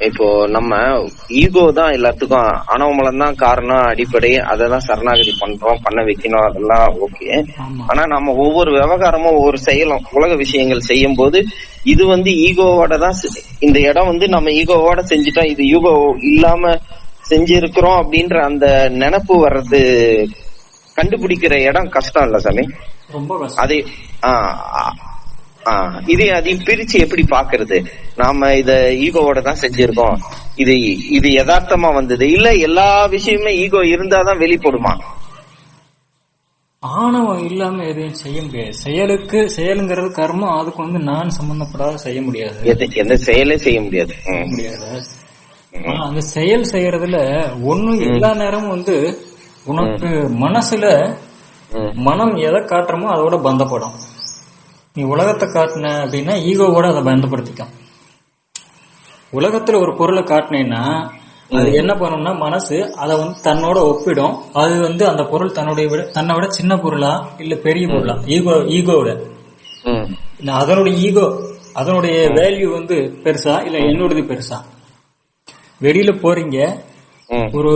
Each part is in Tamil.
இப்போ நம்ம ஈகோ தான் எல்லாத்துக்கும் அனவமலம் தான் காரணம் அடிப்படை. அததான் சரணாகதி பண்றோம் பண்ண வைக்கணும் அதெல்லாம் ஓகே ஆனா நம்ம ஒவ்வொரு விவகாரமும் ஒவ்வொரு செயலும் உலக விஷயங்கள் செய்யும் போது இது வந்து ஈகோவோட தான் இந்த இடம் வந்து நம்ம ஈகோவோட செஞ்சுட்டோம் இது ஈகோ இல்லாம செஞ்சிருக்கிறோம் அப்படின்ற அந்த நினைப்பு வர்றது கண்டுபிடிக்கிற இடம் கஷ்டம் இல்ல சாமி. ரொம்ப அதை ஆ, இதே அதையும் பிரிச்சு எப்படி பாக்குறது நாம இத ஈகோவோட தான் செஞ்சிருக்கோம். இது இது யதார்த்தமா வந்தது. இல்ல எல்லா விஷயமுமே ஈகோ இருந்தாதான் வெளிப்படுமா ஆணவம் இல்லாம எதையும் செய்ய முடியாது. செயலுக்கு செயலுங்கிறது கர்மம் அதுக்கு வந்து நான் சம்பந்தப்படாத செய்ய முடியாது. எந்த செயலே செய்ய முடியாது. அந்த செயல் செய்யறதுல ஒண்ணு எல்லா நேரமும் வந்து உனக்கு மனசுல. மனம் எதை காட்டுறமோ அதோட பந்தப்படும். நீ உலகத்தை காட்டின அப்படின்னா ஈகோவோட அதை பந்தப்படுத்திக்கும் உலகத்துல ஒரு பொருளை காட்டினேன்னா அது என்ன பண்ணும்னா மனசு அதை வந்து தன்னோட ஒப்பிடும். அது வந்து அந்த பொருள் தன்னுடைய விட தன்னை விட சின்ன பொருளா இல்ல பெரிய பொருளா? ஈகோ ஈகோவோட. அதனுடைய ஈகோ அதனுடைய வேல்யூ வந்து பெருசா இல்ல என்னோடது பெருசா? வெளியில போறீங்க. ஒரு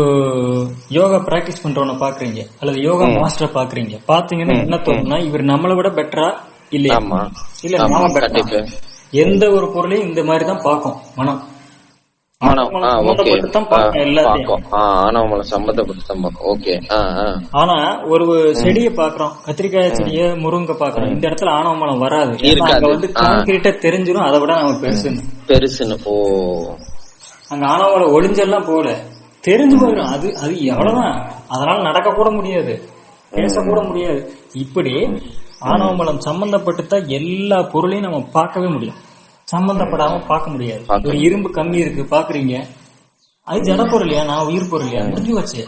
யோகா பிராக்டிஸ் பண்றவன பாக்குறீங்க அல்லது யோகா மாஸ்டர் பாக்குறீங்க பாத்தீங்கன்னா என்ன தோணும்னா இவர் நம்மளை விட பெட்டரா இல்லையா? இல்ல எந்த ஒரு பொருளையும் இந்த மாதிரி தான் பார்க்கும் மனம். ஆனா ஒரு செடியை பாக்குறோம் கத்திரிக்காய் செடிய முருங்கை பாக்குறோம் இந்த இடத்துல ஆணவ மலம் வராது. அங்க வந்து. கான்கிரீட்டா தெரிஞ்சிடும் அதை விட நம்ம பெருசுன்னு. பெருசுன்னு. ஓ. அங்க ஆணவ மலம் ஒளிஞ்செல்லாம் போல தெரிஞ்சு போயிடும் அது அது எவ்வளவுதான்? அதனால நடக்க கூட முடியாது. பேச கூட முடியாது. இப்படி ஆணவ மலம் சம்பந்தப்பட்டு தான் எல்லா பொருளையும் நம்ம பார்க்கவே முடியும் சம்பந்தப்படாம பார்க்க முடியாது. ஒரு இரும்பு கம்மி இருக்கு பாக்குறீங்க அது ஜட பொருளையா நான் உயிர் பொருளையா முடிஞ்சு வச்சு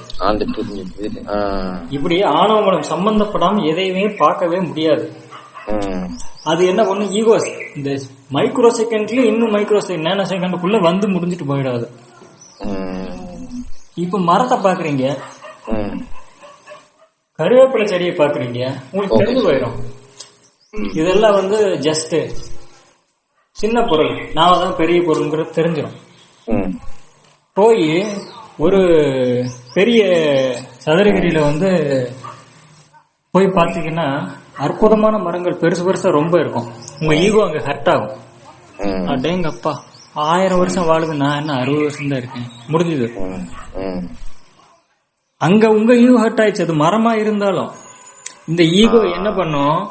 இப்படி ஆணவ மலம் சம்பந்தப்படாம எதையுமே பார்க்கவே முடியாது. அது என்ன பண்ணு ஈகோஸ் இந்த மைக்ரோ செகண்ட்ல இன்னும் மைக்ரோ செகண்ட் நேனோ செகண்டுக்குள்ள வந்து முடிஞ்சிட்டு போயிடாது. இப்ப மரத்தை பாக்குறீங்க கருவேப்பிலை செடியை பாக்குறீங்க உங்களுக்கு தெரிஞ்சு போயிடும். இதெல்லாம் வந்து ஜஸ்ட் சின்ன பொருள். நாம தான் பெரிய பொருள்ங்கிறது தெரிஞ்சிடும். போய் ஒரு பெரிய சதுரகிரியில வந்து போய் பாத்தீங்கன்னா அற்புதமான மரங்கள் பெருசு பெருசா ரொம்ப இருக்கும். உங்க ஈகோ அங்க ஹர்ட் ஆகும். அடேங்கப்பா. ஆயிரம் வருஷம் வாழுது. நான் என்ன அறுபது வருஷம் தான் இருக்கேன். முடிஞ்சது. அங்க உங்க ஈகோ ஹர்ட் ஆயிடுச்சு. அது மரமா இருந்தாலும் இந்த ஈகோ என்ன பண்ணும்?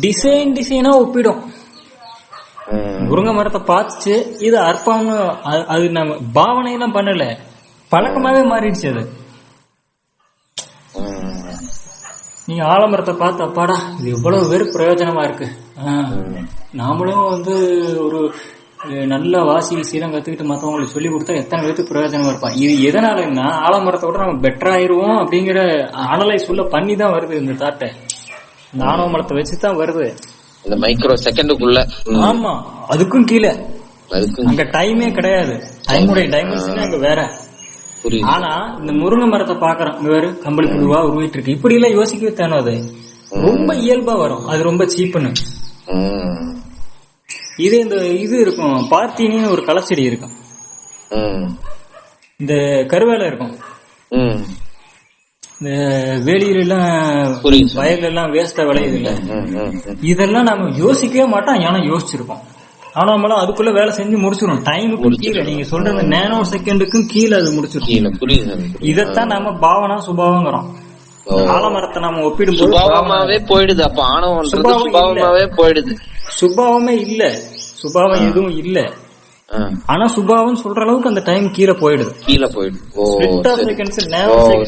டிசைன் டிசைனா ஒப்பிடும். முருங்கை மரத்தை பார்த்துச்சு இது அற்பம்னு அது- நம்ம பாவனை எல்லாம் பண்ணல. பழக்கமாவே மாறிடுச்சு அது. நீங்க ஆலமரத்தை பார்த்து அப்பாடா இது இவ்வளவு பேரு பிரயோஜனமா இருக்கு? நாமளும் வந்து ஒரு நல்ல வாசி சீரம் கத்துக்கிட்டு மத்தவங்களுக்கு சொல்லி கொடுத்தா எத்தனை பேருக்கு பிரயோஜனமா இருப்பான்? இது எதனாலன்னா ஆலமரத்தோட நம்ம பெட்டர் ஆயிருவோம் அப்படிங்கிற அனலைஸ் உள்ள பண்ணி தான் வருது இந்த தாட்டை இந்த ஆணவ மரத்தை வச்சுதான் வருது. இந்த மைக்ரோ செகண்டுக்குள்ள. ஆமா அதுக்கும் கீழே. அங்க டைமே கிடையாது. டைமுடைய டைமென்ஷன் அங்க வேற. ஆனா இந்த முருங்கை மரத்தை பாக்குறோம் வேறு கம்பளி புழுவா உருவிட்டு இருக்கு. இப்படி எல்லாம் யோசிக்கவே தானே அது ரொம்ப இயல்பா வரும். அது ரொம்ப சீப்புன்னு. இது இந்த இது இருக்கும். பார்த்தினின்னு ஒரு களைச்செடி இருக்கும். ம். இந்த கருவேலை இருக்கும். இந்த எல்லாம். வயல்ல எல்லாம் வேஸ்டா விளையுது இல்ல இதெல்லாம் நம்ம யோசிக்கவே மாட்டோம். ஏன்னா யோசிச்சிருக்கோம் ஆனா நம்மளாம் அதுக்குள்ள வேலை செஞ்சு முடிச்சிடும் டைமுக்கு கீழே. நீங்க சொல்றது நேனோ செகண்டுக்கும் கீழே அது முடிச்சிடும். இதத்தான் நம்ம பாவனா சுபாவங்கிறோம். ஆலமரத்தை நம்ம ஒப்பிடும்போது சுபாவமாவே போயிடுது. அப்ப இல்ல. சுபாவமாவே போயிடுது. சுபாவமே இல்ல. சுபாவம் எதுவும் இல்ல. ஆனா சுபாவம் சொல்ற அளவுக்கு அந்த டைம் கீழே போயிடுது. கீழே போயிடுது.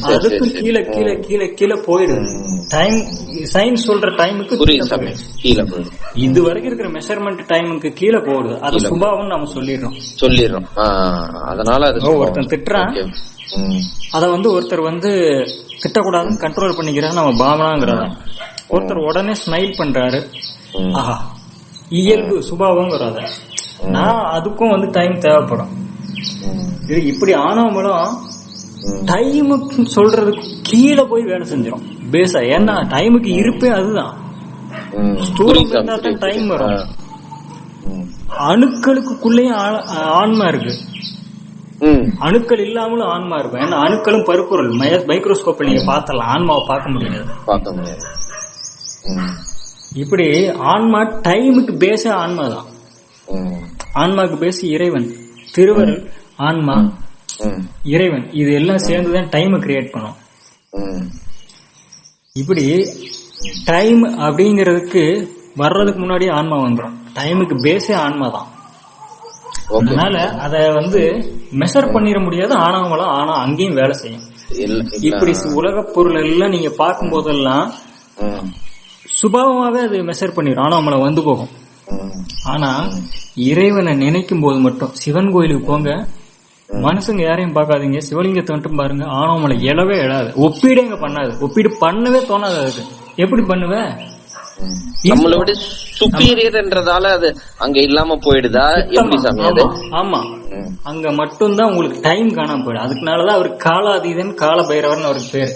அதுக்கும். கீழே கீழே கீழே கீழே போயிடுது. டைம் சயின்ஸ் சொல்ற டைமுக்கு கீழே போயிடுது. இது வரைக்கும் இருக்கிற மெஷர்மெண்ட் டைமுக்கு கீழே போகுது. அது சுபாவம் நம்ம சொல்லிடுறோம். சொல்லிடுறோம். அதனால அது ஒருத்தன் திட்டுறான். அத வந்து ஒருத்தர் வந்து திட்டக்கூடாதுன்னு கண்ட்ரோல் பண்ணிக்கிறாங்க நம்ம பாவனாங்கிறத. ஒருத்தர் உடனே ஸ்மைல் பண்றாரு. ஆஹா. இயல்பு சுபாவங்கிறத நான் அதுக்கும் வந்து டைம் தேவைப்படும். இது இப்படி ஆனவங்களும் ம். டைமுக்கு சொல்றதுக்கு கீழே போய் வேலை செஞ்சிடும் பேசா ஏன்னா டைமுக்கு இருப்பே அதுதான். ம், ஸ்தூலம் புரியுது சாமி, இருந்தா தான் புரியுது. time வரும். அணுக்களுக்குள்ளேயும் ஆன்மா இருக்கு. அணுக்கள் இல்லாமலும் ஆன்மா இருக்கும். ஏன்னா அணுக்களும் பருப்பொருள். மைக்ரோஸ்கோப்ல நீங்க பார்த்தலாம் ஆன்மாவை பார்க்க முடியாது. பார்க்க முடியாது. இப்படி ஆன்மா டைமுக்கு பேச ஆன்மா தான். ஆன்மாக்கு பேச இறைவன் திருவருள் ஆன்மா இறைவன் இது எல்லாம் சேர்ந்துதான் டைமை கிரியேட் பண்ணும். இப்படி டைம் அப்படிங்கிறதுக்கு வர்றதுக்கு முன்னாடி ஆன்மா வந்துடும் டைமுக்கு பேஸே ஆன்மா தான். அதனால அத வந்து மெஷர் பண்ணிட முடியாது. ஆனாவங்களும் ஆனா அங்கேயும் வேலை செய்யும். இப்படி உலக பொருள் எல்லாம் நீங்க பார்க்கும் போதெல்லாம் சுபாவமாவே அது மெஷர் பண்ணிடும் ஆனாமலை வந்து போகும். ஆனா இறைவனை நினைக்கும் போது மட்டும் சிவன் கோயிலுக்கு போங்க மனுஷங்க யாரையும் பார்க்காதீங்க சிவலிங்கத்தை மட்டும் பாருங்க ஆனாமலை எழவே எழாது. ஒப்பீடே இங்க பண்ணாது. ஒப்பீடு பண்ணவே தோணாது அதுக்கு. எப்படி பண்ணுவ? நம்மளை விட சுப்பீரியர்ன்றதால அது அங்க இல்லாம போயிடுதா? எப்படி சாமி? ஆமா. அங்க மட்டும்தான் உங்களுக்கு டைம் காணாம போயிடும். அதுக்குனாலதான் அவர் காலாதீதன் கால பைரவர்னு அவருக்கு பேரு.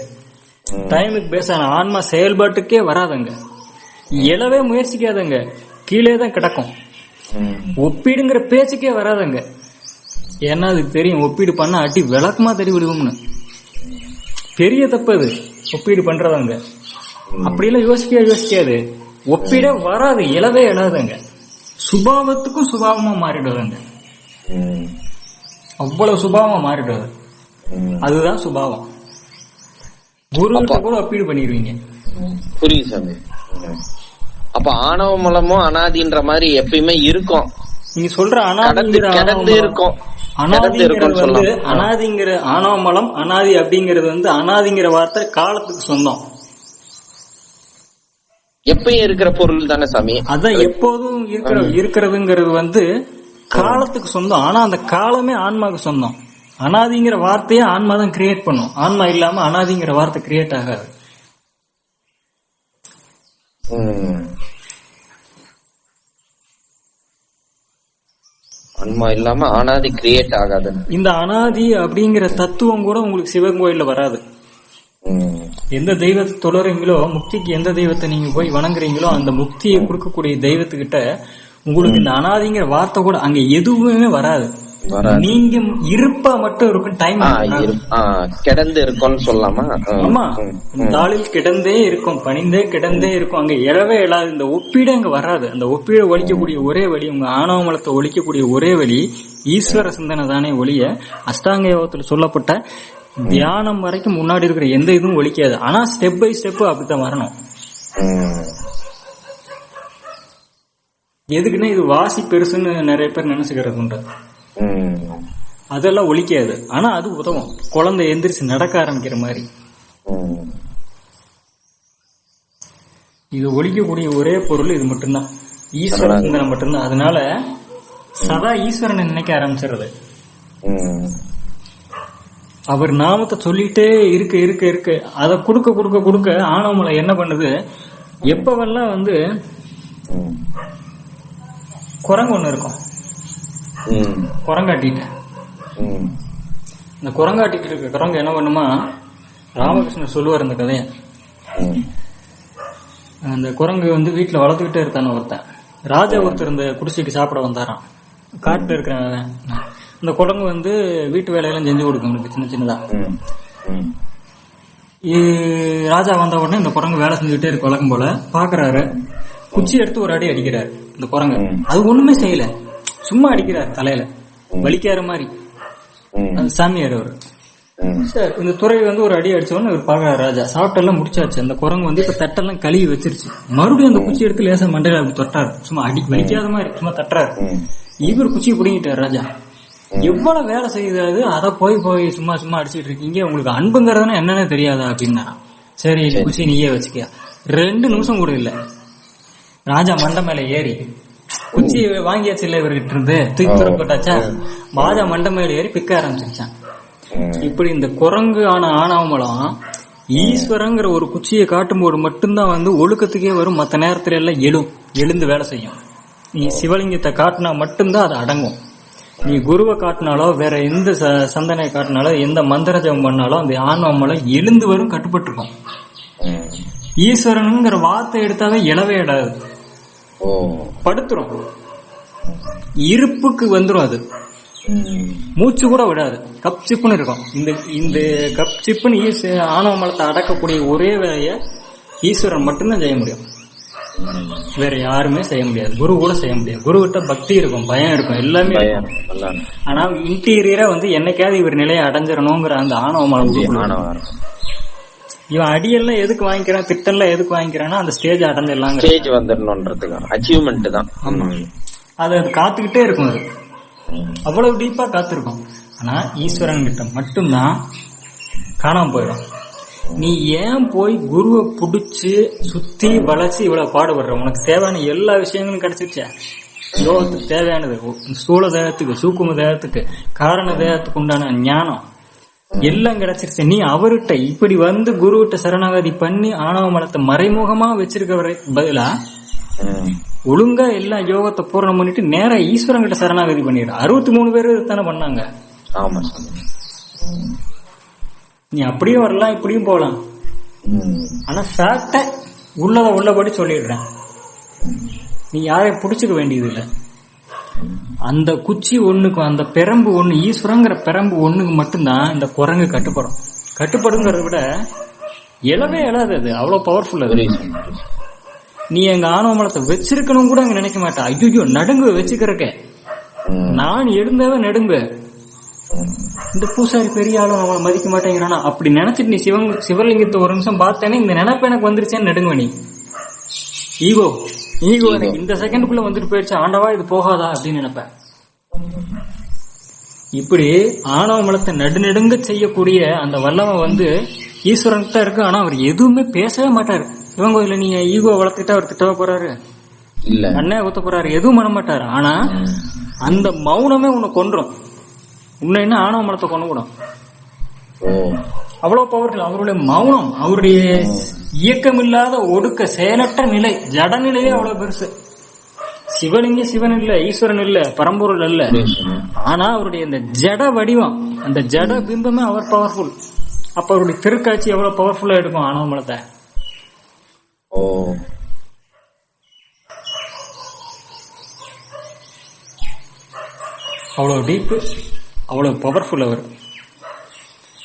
டைமுக்கு பேசான ஆன்மா செயல்பாட்டுக்கே வராதங்க. எழவே முயற்சிக்காதங்க. கீழே தான் கிடக்கும். ஒப்பீடுங்கிற பேச்சுக்கே வராதங்க. ஏன்னா அதுக்கு தெரியும் ஒப்பீடு பண்ண அடி விளக்கமா தெரி விடுவோம்னு பெரிய தப்பு அது ஒப்பீடு பண்றவங்க அப்படியெல்லாம் யோசிக்கவே யோசிக்காது. ஒப்பீடே வராது எழவே எழாதுங்க. சுபாவத்துக்கும் சுபாவமா மாறிடுவாங்க ம். அவ்வளவு சுபாவமா மாறிடுவாரு ம். அதுதான் சுபாவம். குருகிட்ட கூட ஒப்பீடு பண்ணிடுவீங்க. புரியுது சாமி. அப்ப ஆணவ மலமும் அனாதின்ற மாதிரி எப்பயுமே இருக்கும். நீங்க சொல்ற அனாதிங்கிற இருக்கும். அனாதிங்கிறது அனாதிங்கிற ஆணவமலம் அனாதி அப்படிங்கிறது வந்து அனாதிங்கிற வார்த்தை காலத்துக்கு சொந்தம். எப்பயும் இருக்கிற பொருள் தானே சாமி? அதான் எப்போதும் இருக்கிற இருக்கிறதுங்கிறது வந்து காலத்துக்கு சொந்தம். ஆனா அந்த காலமே ஆன்மாக்கு சொந்தம். அனாதிங்கிற வார்த்தையே ஆன்மா தான் கிரியேட் பண்ணும். ஆன்மா இல்லாம அனாதிங்கிற வார்த்தை கிரியேட் ஆகாது. ஆன்மா இல்லாம அனாதி கிரியேட் ஆகாது இந்த அனாதி அப்படிங்கிற தத்துவம் கூட உங்களுக்கு சிவன் கோயில்ல வராது. எந்த தெய்வத்தை தொடருங்களோ முக்திக்கு எந்த தெய்வத்தை நீங்க போய் வணங்குறீங்களோ அந்த முக்தியை கொடுக்கக்கூடிய தெய்வத்துக்கிட்ட உங்களுக்கு இந்த அனாதிங்கிற வார்த்தை கூட அங்க எதுவுமே வராது. நீங்க இருப்பா மட்டும் இருக்கும் டைம் கிடந்து இருக்கோம்னு சொல்லலாமா ம். ஆமா. தாளில் கிடந்தே இருக்கும் பணிந்தே கிடந்தே இருக்கும் அங்க எழவே எழாது இந்த ஒப்பீடு அங்க வராது அந்த ஒப்பீடை ஒழிக்கக்கூடிய ஒரே வழி உங்க ஆணவமலத்தை ஒழிக்கக்கூடிய ஒரே வழி ஈஸ்வர சிந்தனை தானே ஒழிய அஷ்டாங்க யோகத்துல சொல்லப்பட்ட தியானம் வரைக்கும் முன்னாடி இருக்கிற எந்த இதுவும் ஒழிக்காது ஆனா ஸ்டெப் பை ஸ்டெப் அப்படித்தான் வரணும். எதுக்குன்னா இது வாசி பெருசுன்னு நிறைய பேர் நினைச்சுக்கிறது உண்டு. அதெல்லாம் ஒழிக்காது. ஆனா அது உதவும். குழந்தை எந்திரிச்சு நடக்க ஆரம்பிக்கிற மாதிரி. இது ஒழிக்கக்கூடிய ஒரே பொருள் இது மட்டும்தான். ஈஸ்வர சிந்தனை மட்டும்தான். அதனால சதா ஈஸ்வரனை நினைக்க ஆரம்பிச்சிடுறது. அவர் நாமத்தை சொல்லிட்டே இருக்க இருக்க இருக்க அதை கொடுக்க கொடுக்க கொடுக்க ஆணவமலை என்ன பண்ணுது? எப்பவெல்லாம் வந்து. குரங்கு ஒண்ணு இருக்கும். ம். குரங்காட்டிட்டு ம். இந்த குரங்காட்டிட்டு இருக்க குரங்கு என்ன பண்ணுமா? ராமகிருஷ்ணர் சொல்லுவார் இந்த கதையை. அந்த குரங்கு வந்து வீட்டுல வளர்த்துக்கிட்டே இருக்கான ஒருத்தன். ராஜா ஒருத்தர் இந்த குடிசைக்கு சாப்பிட வந்தாராம். காட்டுல இருக்கிறவன் இந்த குரங்கு வந்து வீட்டு வேலையெல்லாம் செஞ்சு கொடுக்கும் அவனுக்கு சின்ன சின்னதா. ராஜா வந்த உடனே இந்த குரங்கு வேலை செஞ்சுட்டே இருக்கு வழக்கம் போல. பாக்குறாரு குச்சி எடுத்து ஒரு அடி அடிக்கிறாரு இந்த குரங்கு. அது ஒண்ணுமே செய்யல. சும்மா அடிக்கிறாரு தலையில. வலிக்காத மாதிரி. சாமியார் அவரு. சரி இந்த துறை வந்து ஒரு அடி அடிச்ச உடனே இவர் பாக்குறாரு ராஜா. சாப்பிட்டெல்லாம் முடிச்சாச்சு. அந்த குரங்கு வந்து இப்ப தட்டெல்லாம் கழுவி வச்சிருச்சு. மறுபடியும் அந்த குச்சி எடுத்து லேசா மண்டையில அப்படி தொட்டாரு. சும்மா அடி வலிக்காத மாதிரி சும்மா தட்டுறாரு. இவர் குச்சியை பிடிங்கிட்டாரு ராஜா. எவ்வளவு வேலை செய்யுது அத போய் போய் சும்மா சும்மா அடிச்சிட்டு இருக்கீங்க. உங்களுக்கு அன்புங்கிறதுனா என்னன்னு தெரியாதா அப்படின்னா. சரி இந்த குச்சி நீயே வச்சுக்க ரெண்டு நிமிஷம் கூட இல்ல. ராஜா மண்டை மேல ஏறி குச்சி வாங்கியாச்சு இல்ல இவர்கிட்ட இருந்து தூக்கி போட்டாச்சா? ராஜா மண்டை மேல ஏறி பிக்க ஆரம்பிச்சிருச்சான். இப்படி இந்த குரங்கு ஆன ஆணவமலம் ஈஸ்வரங்கிற ஒரு குச்சியை காட்டும்போது மட்டும்தான் வந்து ஒழுக்கத்துக்கே வரும். மத்த நேரத்துல எல்லாம் எழும் எழுந்து வேலை செய்யும். நீ சிவலிங்கத்தை காட்டினா மட்டும்தான் அது அடங்கும். நீ குருவை காட்டினாலோ வேற எந்த ச- சந்தனை காட்டினாலோ எந்த மந்திர ஜபம் பண்ணாலும் அந்த ஆணவமலம் எழுந்து வரும் கட்டுப்பட்டு இருக்கும். ஈஸ்வரனுங்கிற வார்த்தை எடுத்தாவே இளவே இடாது. படுத்துரும். இருப்புக்கு வந்துரும் அது. மூச்சு கூட விடாது. கப் சிப்புன்னு இருக்கும். இந்த இந்த கப் சிப்புன்னு ஈஸ் ஆணவ மலத்தை அடக்கக்கூடிய ஒரே வேலையை ஈஸ்வரன் மட்டும்தான் செய்ய முடியும். வேற யாருமே செய்ய முடியாது. குரு கூட செய்ய முடியாது. குரு கிட்ட பக்தி இருக்கும் பயம் இருக்கும் எல்லாமே. ஆனா இன்டீரியரா வந்து என்னைக்காவது இவர் நிலையை அடைஞ்சிடணுங்கிற அந்த ஆணவ மலம் உள்ளுக்குள்ள இருக்கும். ஆணவம் இருக்கும். இவன் அடியெல்லாம் எதுக்கு வாங்கிக்கிறான்? திட்டெல்லாம் எதுக்கு வாங்கிக்கிறான்னா அந்த ஸ்டேஜ் அடைஞ்சிடலாங்கிற ஸ்டேஜ் வந்துடணுன்றதுக்கு அச்சீவ்மெண்ட் தான். அது அது காத்துக்கிட்டே இருக்கும் அது. அவ்வளவு டீப்பா காத்திருக்கும். ஆனா ஈஸ்வரன் கிட்ட மட்டும்தான் காணாம போயிடும். நீ ஏன் போய் குருவை புடிச்சு சுத்தி வளைச்சு இவ்வளவு பாடுபடுற? உனக்கு தேவையான எல்லா விஷயங்களும் கிடைச்சிருச்சா. யோகத்துக்கு தேவையானது ஸ்தூல தேகத்துக்கு சூக்கும தேகத்துக்கு காரண தேகத்துக்கு உண்டான ஞானம். எல்லாம் கிடைச்சிருச்சு. நீ அவர்கிட்ட இப்படி வந்து குருவிட்ட சரணாகதி பண்ணி ஆணவ மலத்தை மறைமுகமா வச்சிருக்கவரை பதிலா. ஒழுங்கா எல்லா யோகத்தை பூரணம் பண்ணிட்டு நேரா ஈஸ்வரன் கிட்ட சரணாகதி பண்ணிடு. அறுபத்தி மூணு பேர் தானே பண்ணாங்க. ஆமா நீ அப்படியும் வரலாம் இப்படியும் போகலாம். ஆனா ஃபேக்ட உள்ளத உள்ளபடி சொல்லிடுறேன். நீ யாரையும் புடிச்சுக்க வேண்டியது இல்ல அந்த குச்சி ஒண்ணுக்கு அந்த பெரம்பு ஒண்ணு ஈஸ்வரங்கிற பெரம்பு ஒண்ணுக்கு மட்டும்தான் இந்த குரங்கு கட்டுப்படும். கட்டுப்படுங்கிறத விட எழவே இழாது அது. அவ்வளவு பவர்ஃபுல் அது. நீ எங்க ஆணவமலத்தை வச்சிருக்கணும் கூட அங்க நினைக்க மாட்டேன் ஐயோ நடுங்கு வச்சுக்கிறக்க. நான் எழுந்தவன் நடுங்கு இந்த பூசாரி பெரிய ஆளும் அவளை மதிக்க மாட்டேங்கிறானா? அப்படி நினைச்சிட்டு நீ சிவங்க சிவலிங்கத்தை ஒரு நிமிஷம் பார்த்தேனே இந்த நினைப்பு எனக்கு வந்துருச்சேன்னு நெடுங்க நீ. ஈகோ ஈகோ எனக்கு இந்த செகண்டுக்குள்ள வந்துட்டு போயிடுச்சு ஆண்டவா இது போகாதா அப்படின்னு நினைப்பேன். இப்படி ஆணவ மலத்தை நடுநெடுங்க செய்யக்கூடிய அந்த வல்லமை வந்து ஈஸ்வரன் தான் இருக்கு. ஆனா அவர் எதுவுமே பேசவே மாட்டாரு. சிவன் கோயில நீங்க ஈகோ வளர்த்துட்டு அவர் திட்டவ போறாரு? இல்ல. அண்ணே ஊத்த போறாரு. எதுவும் பண்ண மாட்டாரு. ஆனா. அந்த மௌனமே உன்னை கொன்றும். உன்னை என்ன ஆணவ மலத்தை கொண்டுவிடும் ஓ. அவ்வளவு பவர்ஃபுல் அவருடைய மௌனம் அவருடைய இயக்கமில்லாத ஒடுக்க செயலற்ற நிலை. ஜட நிலையே அவ்வளவு பெருசு. சிவலிங்க சிவன் இல்ல ஈஸ்வரன் இல்ல பரம்பொருள் அல்ல. ஆனா அவருடைய இந்த ஜட வடிவம் அந்த ஜட பிம்பமே அவர் பவர்ஃபுல் அப்ப அவருடைய திருக்காட்சி எவ்வளவு பவர்ஃபுல்லா எடுக்கும் ஆணவ மலத்தை ஓ. அவ்வளவு டீப்பு அவ்வளவு பவர்ஃபுல் அவர்.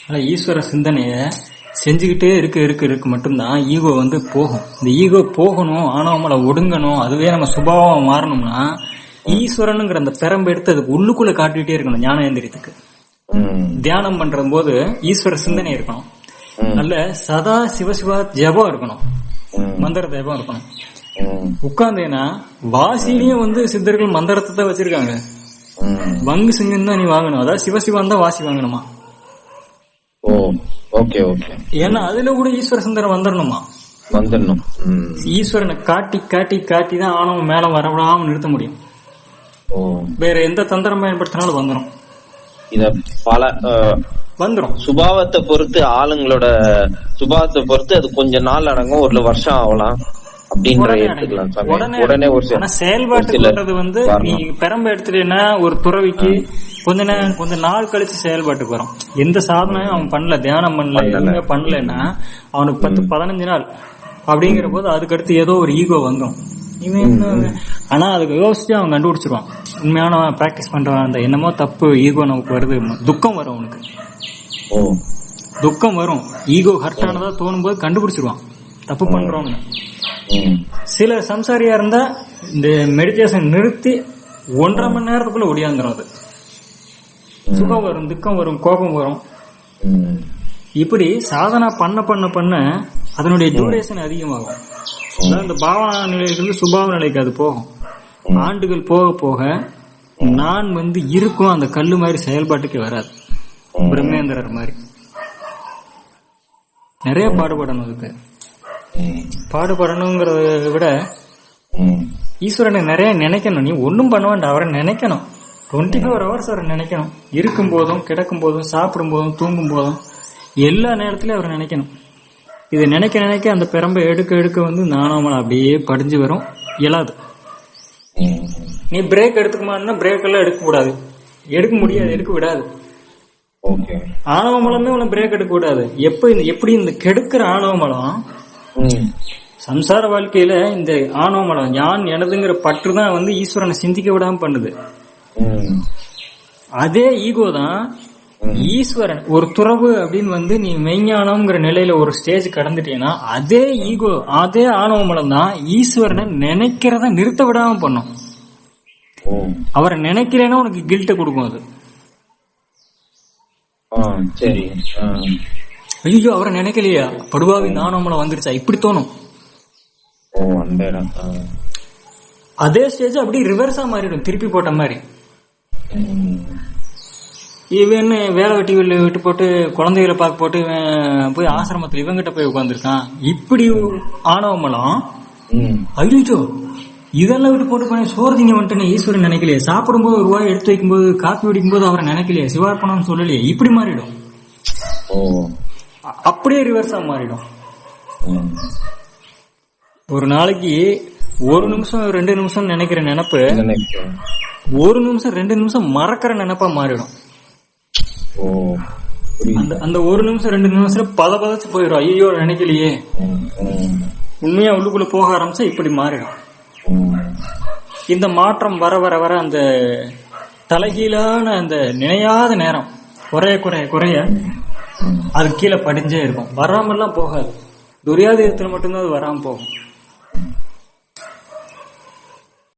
ஆனா ஈஸ்வர சிந்தனைய செஞ்சுக்கிட்டே இருக்க இருக்க இருக்க மட்டும்தான் ஈகோ வந்து போகும் இந்த ஈகோ போகணும் ஆணவமலை ஒடுங்கணும் அதுவே நம்ம சுபாவம் மாறணும்னா ஈஸ்வரனுங்கிற அந்த பெரம்பு எடுத்து அதுக்கு உள்ளுக்குள்ள காட்டிட்டே இருக்கணும் ஞானேந்திரியத்துக்கு ம். தியானம் பண்ற போது ஈஸ்வர சிந்தனை இருக்கணும். நல்ல சதா சிவசிவா ஜபம் இருக்கணும். மந்திர ஜபம் இருக்கணும். உட்கார்ந்தேன்னா வாசிலையும் வந்து சித்தர்கள் மந்திரத்தை தான் வச்சிருக்காங்க. வங்கு சிங்கம் தான் நீ வாங்கணும் அதாவது சிவசிவான் தான் வாசி வாங்கணுமா ஓகே ஓகே. ஏன்னா அதுல கூட ஈஸ்வர சிந்தனை வந்துடணுமா வந்துடணும். ஈஸ்வரனை காட்டி காட்டி காட்டி தான் ஆணவம் மேல வரவிடாம நிறுத்த முடியும். வேற எந்த தந்திரம் பயன்படுத்தினாலும் வந்துடும் இத பல வந்துடும் சுபாவத்தை பொறுத்து ஆளுங்களோட சுபாவத்தை பொறுத்து அது கொஞ்ச நாள் அடங்கும் ஒரு வருஷம் ஆகலாம் அப்படின்ற எடுத்துக்கலாம் உடனே ஒரு வர்றது வந்து நீ. பெரம்ப எடுத்துட்டேன்னா ஒரு துறவிக்கு கொஞ்ச நேரம் கொஞ்ச நாள் கழிச்சு செயல்பாட்டுக்கு வரும். எந்த சாதனையும் அவன் பண்ணல தியானம் பண்ணல. எதுவுமே பண்ணலன்னா அவனுக்கு பத்து பதினஞ்சு நாள் அப்படிங்கிற போது அதுக்கடுத்து ஏதோ ஒரு ஈகோ வந்துடும் ஆனா அதுக்கு யோசிச்சு அவன் கண்டுபிடிச்சிருவான். உண்மையான பிராக்டிஸ் பண்றவன் அந்த என்னமோ தப்பு ஈகோ நமக்கு வருது துக்கம் வரும் அவனுக்கு. துக்கம் வரும். ஈகோ ஹர்ட் ஆனதா தோணும் போது கண்டுபிடிச்சிருவான். தப்பு பண்றோம்னு. ம். சில சம்சாரியா இருந்தா இந்த மெடிடேஷன் நிறுத்தி ஒன்றரை மணி நேரத்துக்குள்ள ஒடியாந்துரும் அது. சுகம் வரும் துக்கம் வரும் கோபம் வரும். இப்படி சாதனா பண்ண பண்ண பண்ண அதனுடைய டியூரேஷன் அதிகமாகும். இந்த பாவனா நிலையிலிருந்து சுபாவ நிலைக்கு அது போகும். ஆண்டுகள் போக போக நான் வந்து இருக்கும் அந்த கல்லு மாதிரி செயல்பாட்டுக்கு வராது. பிரம்மேந்திரர் மாதிரி. நிறைய பாடுபடணும் அதுக்கு. பாடுபடணுங்கிறத விட. ஈஸ்வரனை நிறைய நினைக்கணும். நீ ஒன்றும் பண்ண வேண்டாம். அவரை நினைக்கணும். டுவெண்ட்டி ஃபோர் ஹவர்ஸ் அவரை நினைக்கணும். இருக்கும் போதும் கிடக்கும் போதும் சாப்பிடும் போதும் தூங்கும் போதும் எல்லா நேரத்திலயும் அவரை நினைக்கணும். இதை நினைக்க நினைக்க அந்த பெரம்பை எடுக்க எடுக்க வந்து நானாமல் அப்படியே படிஞ்சு வரும். இயலாது. நீ பிரேக் எடுத்துக்குமான்னா பிரேக் எல்லாம் எடுக்க கூடாது. எடுக்க முடியாது எடுக்க விடாது. ஆணவ மலமே உன பிரேக் எடுக்க கூடாது. எப்ப இந்த எப்படி இந்த கெடுக்கிற ஆணவ மலம். சம்சார வாழ்க்கையில இந்த ஆணவ மலம் யான் எனதுங்கிற பற்று தான் வந்து ஈஸ்வரனை சிந்திக்க விடாம பண்ணுது. அதே ஈகோ தான். ஈஸ்வரன். ஒரு துறவு அப்படின்னு வந்து நீ மெய்ஞானம்ங்கிற நிலையில ஒரு ஸ்டேஜ் கடந்துட்டீங்கன்னா அதே ஈகோ அதே ஆணவ மலம் தான் ஈஸ்வரனை நினைக்கிறத நிறுத்த விடாம பண்ணும். அவரை நினைக்கிறேன்னா உனக்கு கில்ட்ட கொடுக்கும் அது. சரி. ஐயோ அவரை நினைக்கலையா. படுவாவி நாணவமலம் வந்துருச்சா? இப்படி தோணும். அதே ஸ்டேஜ் அப்படியே ரிவர்ஸா மாறிடும் திருப்பி போட்ட மாதிரி. இவன் வேலை வெட்டி விட்டு போட்டு குழந்தைகளை பார்க்க போட்டு இவன் போய் ஆசிரமத்துல இவங்கிட்ட போய் உட்காந்துருக்கான் இப்படி ஆணவமலம் ம். ஐயோ இதெல்லாம் விட்டு போட்டு போய் சோறு திங்க ஈஸ்வரன் நினைக்கலையே? சாப்பிடும்போது ஒரு ரூபாய் எடுத்து வைக்கும்போது காப்பி குடிக்கும்போது அவரை நினைக்கலையே? சிவார்ப்பணம்னு சொல்லலையே? இப்படி மாறிடும். அப்படியே ரிவர்ஸா மாறிடும். ஒரு நாளைக்கு ஒரு நிமிஷம் ரெண்டு நிமிஷம் நினைக்கிற நினைப்பு ஒரு நிமிஷம் ரெண்டு நிமிஷம் மறக்கிற நினைப்பா மாறிடும். அந்த அந்த ஒரு நிமிஷம் ரெண்டு நிமிஷத்துல பத பதச்சு போயிடும். ஐயோ நினைக்கலையே. உண்மையா உள்ளுக்குள்ள போக ஆரம்பிச்சா இப்படி மாறிடும். இந்த மாற்றம் வர வர வர அந்த தலைகீழான அந்த நினையாத நேரம் குறைய குறைய குறைய. அது கீழே படிஞ்சே இருக்கும். வராமல்லாம் போகாது. துரியாதீதத்துல மட்டும்தான் அது வராம போகும்.